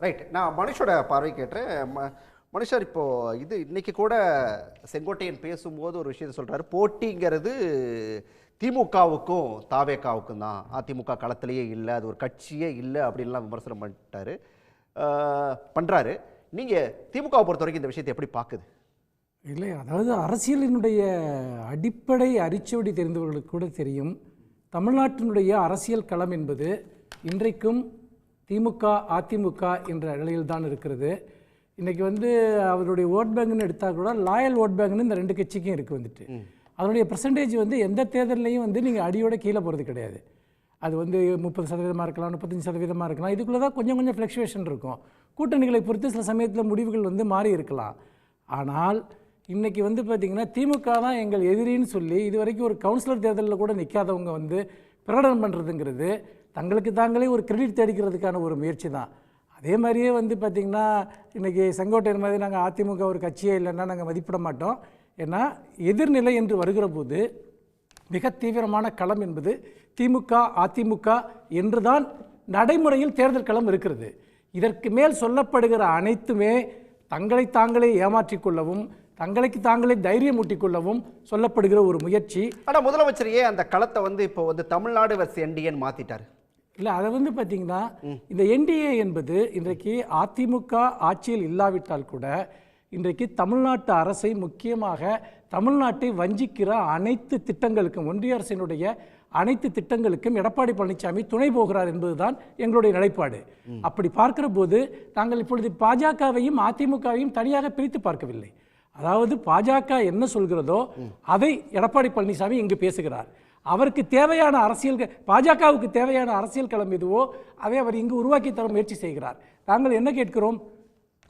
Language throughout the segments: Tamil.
ரைட் நான் மனுஷோட பார்வை கேட்டேன். ம- மனுஷர் இப்போ இது இன்னைக்கு கூட செங்கோட்டையன் பேசும்போது ஒரு விஷயத்தை சொல்றாரு. போட்டிங்கிறது திமுகவுக்கும் தாவேக்காவுக்கும் தான். அதிமுக களத்திலேயே இல்லை அது ஒரு கட்சியே இல்லை அப்படின்லாம் விமர்சனம் பண்ணிட்டாரு. பண்ணுறாரு நீங்கள் திமுகவை பொறுத்த வரைக்கும் இந்த விஷயத்தை எப்படி பார்க்குது? இல்லை அதாவது அரசியலினுடைய அடிப்படை அரிச்சுவடி தெரிந்தவர்களுக்கு கூட தெரியும். தமிழ்நாட்டினுடைய அரசியல் களம் என்பது இன்றைக்கும் திமுக அதிமுக என்ற நிலையில் தான் இருக்கிறது. இன்றைக்கி வந்து அவருடைய ஓட் பேங்க்னு எடுத்தால் கூட லாயல் ஓட் பேங்க்னு இந்த ரெண்டு கட்சிக்கும் இருக்குது வந்துட்டு. அதனுடைய பர்சன்டேஜ் வந்து எந்த தேர்தல்லையும் வந்து நீங்கள் அடியோட கீழே போகிறது கிடையாது. அது வந்து முப்பது சதவீதமாக இருக்கலாம் முப்பத்தஞ்சு சதவீதமாக இருக்கலாம். இதுக்குள்ளே தான் கொஞ்சம் கொஞ்சம் ஃப்ளக்சுவேஷன் இருக்கும். கூட்டணிகளை பொறுத்து சில சமயத்தில் முடிவுகள் வந்து மாறி இருக்கலாம். ஆனால் இன்னைக்கு வந்து பார்த்திங்கன்னா திமுக தான் எங்கள் எதிரின்னு சொல்லி இது வரைக்கும் ஒரு கவுன்சிலர் தேர்தலில் கூட நிற்காதவங்க வந்து பிரகடனம் பண்ணுறதுங்கிறது தங்களுக்கு தாங்களே ஒரு கிரெடிட் தேடிக்கிறதுக்கான ஒரு முயற்சி தான். அதே மாதிரியே வந்து பார்த்திங்கன்னா இன்றைக்கி செங்கோட்டையன் மாதிரி நாங்கள் அதிமுக ஒரு கட்சியே இல்லைன்னா நாங்கள் மதிப்பிட மாட்டோம். ஏன்னா எதிர்நிலை என்று வருகிற போது மிக தீவிரமான களம் என்பது திமுக அதிமுக என்று தான் நடைமுறையில் தேர்தல் களம் இருக்கிறது. இதற்கு மேல் சொல்லப்படுகிற அனைத்துமே தங்களை தாங்களே ஏமாற்றிக் கொள்ளவும் தங்களுக்கு தாங்களே தைரியம் ஊட்டிக்கொள்ளவும் சொல்லப்படுகிற ஒரு முயற்சி. ஆனால் முதலமைச்சரையே அந்த களத்தை வந்து இப்போ வந்து தமிழ்நாடு வர்ஸ் என்டிஎன் மாற்றிட்டார் இல்லை அதை வந்து பார்த்தீங்கன்னா இந்த என்டிஏ என்பது இன்றைக்கு அதிமுக ஆட்சியில் இல்லாவிட்டால் கூட இன்றைக்கு தமிழ்நாட்டு அரசை முக்கியமாக தமிழ்நாட்டை வஞ்சிக்கிற அனைத்து திட்டங்களுக்கும் ஒன்றிய அரசினுடைய அனைத்து திட்டங்களுக்கும் எடப்பாடி பழனிசாமி துணை போகிறார் என்பதுதான் எங்களுடைய நிலைப்பாடு. அப்படி பார்க்கிற போது நாங்கள் இப்பொழுது பாஜகவையும் அதிமுகவையும் தனியாக பிரித்து பார்க்கவில்லை. அதாவது பாஜக என்ன சொல்கிறதோ அதை எடப்பாடி பழனிசாமி இங்கு பேசுகிறார். அவருக்கு தேவையான அரசியல் பாஜகவுக்கு தேவையான அரசியல் களம் எதுவோ அதை அவர் இங்கு உருவாக்கி தர முயற்சி செய்கிறார். நாங்கள் என்ன கேட்கிறோம்?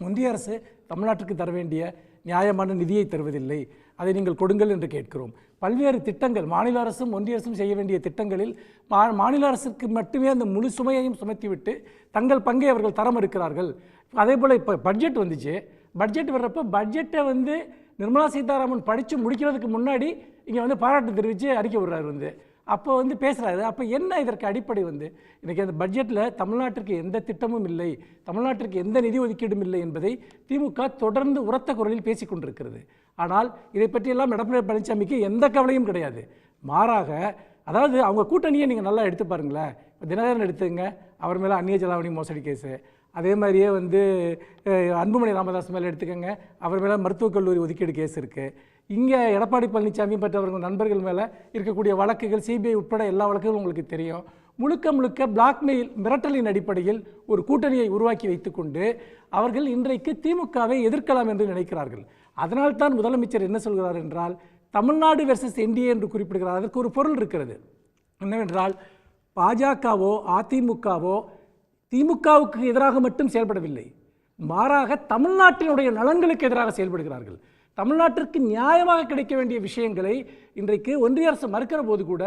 முந்தைய அரசு தமிழ்நாட்டுக்கு தர வேண்டிய நியாயமான நிதியை தருவதில்லை. அதை நீங்கள் கொடுங்கள் என்று கேட்கிறோம். பல்வேறு திட்டங்கள் மாநில அரசும் ஒன்றிய அரசும் செய்ய வேண்டிய திட்டங்களில் மா மாநில அரசுக்கு மட்டுமே அந்த முழு சுமையையும் சுமத்திவிட்டு தங்கள் பங்கை அவர்கள் தர மறுக்கிறார்கள். அதே போல் இப்போ பட்ஜெட் வந்துச்சு. பட்ஜெட் வர்றப்போ பட்ஜெட்டை வந்து நிர்மலா சீதாராமன் படித்து முடிக்கிறதுக்கு முன்னாடி இங்கே வந்து பாராட்டு தெரிவித்து அறிக்கை விடுறாரு வந்து. அப்போ வந்து பேசுகிறாரு அப்போ என்ன இதற்கு அடிப்படை வந்து? இன்றைக்கி அந்த பட்ஜெட்டில் தமிழ்நாட்டிற்கு எந்த திட்டமும் இல்லை. தமிழ்நாட்டிற்கு எந்த நிதி ஒதுக்கீடும் இல்லை என்பதை திமுக தொடர்ந்து உரத்த குரலில் பேசிக்கொண்டிருக்கிறது ஆனால் இதை பற்றியெல்லாம் எடப்பாடி பழனிசாமிக்கு எந்த கவலையும் கிடையாது. மாறாக அதாவது அவங்க கூட்டணியை நீங்கள் நல்லா எடுத்து பாருங்களேன். இப்போ தினகரன் எடுத்துங்க. அவர் மேலே அந்நிய ஜலாவணி மோசடி கேஸு அதே மாதிரியே வந்து அன்புமணி ராமதாஸ் மேலே எடுத்துக்கோங்க. அவர் மேலே மருத்துவக் கல்லூரி ஒதுக்கீடு கேஸ் இருக்குது இங்கே எடப்பாடி பழனிசாமி மற்றவர்கள் நண்பர்கள் மேலே இருக்கக்கூடிய வழக்குகள் சிபிஐ உட்பட எல்லா வழக்குகளும் உங்களுக்கு தெரியும். முழுக்க முழுக்க பிளாக்மெயில் மிரட்டலின் அடிப்படையில் ஒரு கூட்டணியை உருவாக்கி வைத்துக்கொண்டு அவர்கள் இன்றைக்கு திமுகவை எதிர்க்கலாம் என்று நினைக்கிறார்கள். அதனால்தான் முதலமைச்சர் என்ன சொல்கிறார் என்றால் தமிழ்நாடு வெர்சஸ் என்டிஏ என்று குறிப்பிடுகிறார். அதற்கு ஒரு பொருள் இருக்கிறது. என்னவென்றால் பாஜகவோ அதிமுகவோ திமுகவுக்கு எதிராக மட்டும் செயல்படவில்லை. மாறாக தமிழ்நாட்டினுடைய நலன்களுக்கு எதிராக செயல்படுகிறார்கள். தமிழ்நாட்டிற்கு நியாயமாக கிடைக்க வேண்டிய விஷயங்களை இன்றைக்கு ஒன்றிய அரசு மறுக்கிற போது கூட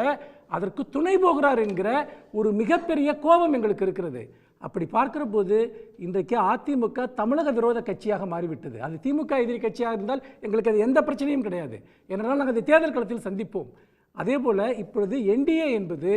அதற்கு துணை போகிறார் என்கிற ஒரு மிகப்பெரிய கோபம் எங்களுக்கு இருக்கிறது. அப்படி பார்க்கிற போது இன்றைக்கு அதிமுக தமிழக விரோத கட்சியாக மாறிவிட்டது. அது திமுக எதிரி கட்சியாக இருந்தால் எங்களுக்கு அது எந்த பிரச்சனையும் கிடையாது. ஏனென்றால் நாங்கள் அதை தேர்தல் களத்தில் சந்திப்போம். அதே போல் இப்பொழுது என்டிஏ என்பது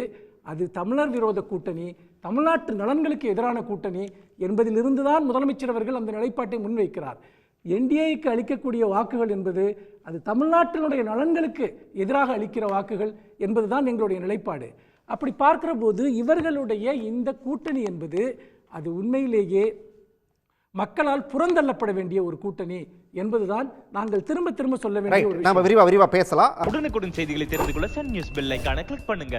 அது தமிழர் விரோத கூட்டணி தமிழ்நாட்டு நலன்களுக்கு எதிரான கூட்டணி என்பதிலிருந்து தான் முதலமைச்சர் அவர்கள் அந்த நிலைப்பாட்டை முன்வைக்கிறார். என்டிஏக்கு அளிக்கக்கூடிய வாக்குகள் என்பது அது தமிழ்நாட்டினுடைய நலன்களுக்கு எதிராக அளிக்கிற வாக்குகள் என்பதுதான் எங்களுடைய நிலைப்பாடு. அப்படி பார்க்கிற போது இவர்களுடைய இந்த கூட்டணி என்பது அது உண்மையிலேயே மக்களால் புறந்தள்ளப்பட வேண்டிய ஒரு கூட்டணி என்பதுதான் நாங்கள் திரும்ப திரும்ப சொல்ல வேண்டிய ஒரு நம்ம விரிவா விரிவா பேசலாம். உடனுக்குடன் செய்திகளை தெரிந்து கொள்ள சன் நியூஸ் பெல் ஐகானை கிளிக் பண்ணுங்க.